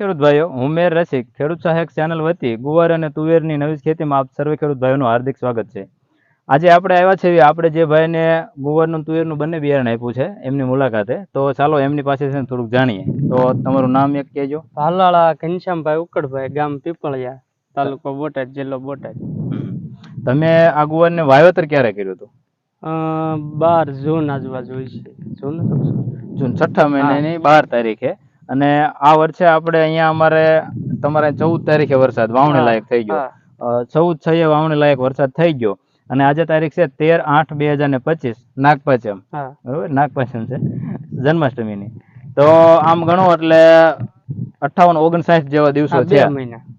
ખેડૂત ભાઈઓ હું મેર રસિક ખેડૂત સહાયક ચેનલ વતી ગુવાર અને તુવેરની નવી ખેતીમાં આપ સર્વે ખેડૂત ભાઈઓનું હાર્દિક સ્વાગત છે. આજે આપણે આવ્યા છીએ આપણે જે ભાઈને ગુવારનું તુવેરનું બંને બિયારણ આપ્યું છે એમની મુલાકાતે. તો ચાલો એમની પાસે થોડુંક જાણીએ. તો તમારું નામ એક કહેજો. ભાલાળા ઘનશ્યામભાઈ ઉકડભાઈ ગામ પીપળિયા તાલુકો બોટાદ જિલ્લો બોટાદ. તમે આ ગુવારને વાવેતર ક્યારે કર્યું હતું? બાર જૂન આજુબાજુ હોય છે. જૂન? જૂન છઠ્ઠા મહિનાની બાર તારીખે. અને આ વર્ષે આપણે અહીંયા અમારે તમારે ચૌદ તારીખે વરસાદ વાવણી લાયક થઈ ગયો. ચૌદ છએ વાવણી લાયક વરસાદ થઈ ગયો. અને આજે તારીખ છે તેર આઠ બે હજાર ને પચીસ નાગપંચમ. બરોબર? નાગપંચમ છે. જન્માષ્ટમીની. તો આમ ગણો એટલે અઠાવન ઓગણસાઠ જેવા દિવસો છે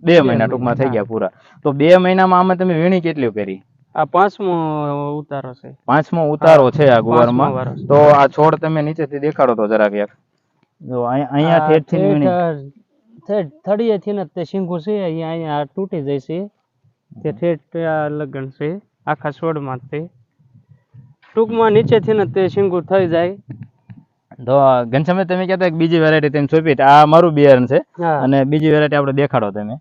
બે મહિના. ટૂંકમાં થઈ ગયા પૂરા. તો બે મહિનામાં આમાં તમે વીણી કેટલી કરી? આ પાંચમો ઉતારો છે. પાંચમો ઉતારો છે આ ગુવારમાં. તો આ છોડ તમે નીચેથી દેખાડો તો જરાક એક જો અહીંયા આ ઠેઠથી વીણી ઠેઠ, ઠેઠ થળિયેથી ને તે શીંગું છે અહીંયા અહીંયા તૂટી જાય છે. તે ઠેઠ લગન છે આખા છોડમાં તે. ટૂંકમાં નીચેથી ને તે શીંગું થઈ જાય. તો ઘનશ્યામભાઈ તમે કહેતા બીજી વેરાયટી તમે સોંપી આ મારું બિયારણ છે. અને બીજી વેરાયટી આપણે દેખાડો તમે.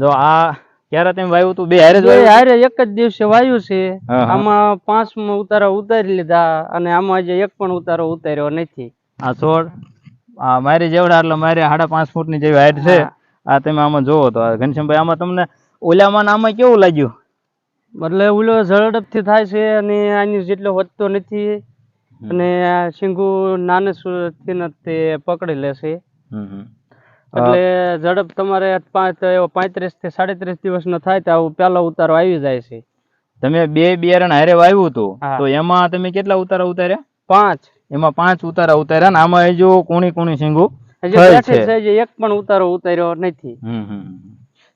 જો આ ક્યારે તમે વાયુ હતું? બે હારે જ હારે એક જ દિવસે વાયુ છે. આમાં પાંચ ઉતારો ઉતારી લીધા અને આમાં જે એક પણ ઉતારો ઉતાર્યો નથી. આ છોડ? મારી જેવડા એટલે મારી સાડા પાંચ ફૂટની જેવી હાઈટ છે. આ તમે આમાં જોવો તો ઘનશ્યામભાઈ આમાં તમને ઓલામાં આમાં કેવું લાગ્યું? એટલે ઓલો ઝડપથી થાય છે અને આની જેટલો વધતો નથી. અને આ શીંગું નાને ને તે પકડી લેશે. એટલે ઝડપ તમારે પાંત્રીસથી સાડત્રીસ દિવસનો થાય તો આવું પેલા ઉતારો આવી જાય છે. તમે બે બિયારણ હારે વાવ્યું હતું તો એમાં તમે કેટલા ઉતારા ઉતાર્યા? પાંચ. એમાં પાંચ ઉતારા ઉતાર્યા ને આમાં હજુ કોણી કોણી હજી એક પણ ઉતારો ઉતાર્યો નથી.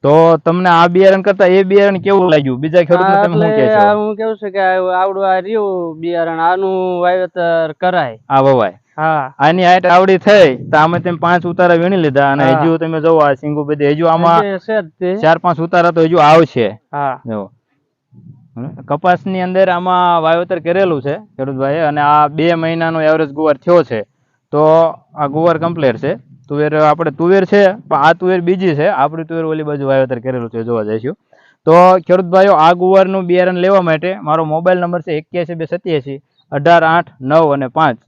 તો તમને આ બિયારણ કરતા એ બિયારણ કેવું લાગ્યું? બીજા ખેડૂતને તમે શું કહેશો? હું કેવું છે કે આવડું આ રહ્યું બિયારણ આનું વાવેતર કરાય. આ વવાય. હા. આની હાઈટ આવડી થઈ તો આમે તેમ પાંચ ઉતારા વીણી લીધા અને હજુ તમે જોવો આ શીંગુ બધી હજુ આમાં છે ચાર પાંચ ઉતારા તો હજુ આવશે. હા. જો. કપાસની અંદર આમાં વાવેતર કરેલું છે, ખેડૂતભાઈએ, અને આ બે મહિનાનો એવરેજ ગુવાર થયો છે, તો આ ગુવાર કમ્પ્લીટ છે. તુવેર આપણે, તુવેર છે, પણ આ તુવેર બીજી છે. આપણી તુવેર ઓલી બાજુ વાવેતર કરેલું છે, જોવા જઈશું. તો ખેડૂતભાઈઓ, આ ગુવારનું બિયારણ લેવા માટે મારો મોબાઈલ નંબર છે એક્યાસી બે સત્યાસી અઢાર આઠ નવ અને પાંચ.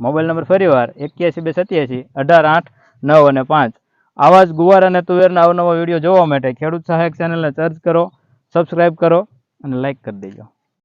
મોબાઈલ નંબર ફરીવાર એક્યાસી બે સત્યાસી અઢાર આઠ નવ અને પાંચ. આવા જ ગુવાર અને તુવેરના અવનવા વીડિયો જોવા માટે ખેડૂત સહાયક ચેનલને સર્ચ કરો સબસ્ક્રાઈબ કરો અને લાઈક કરી દેજો.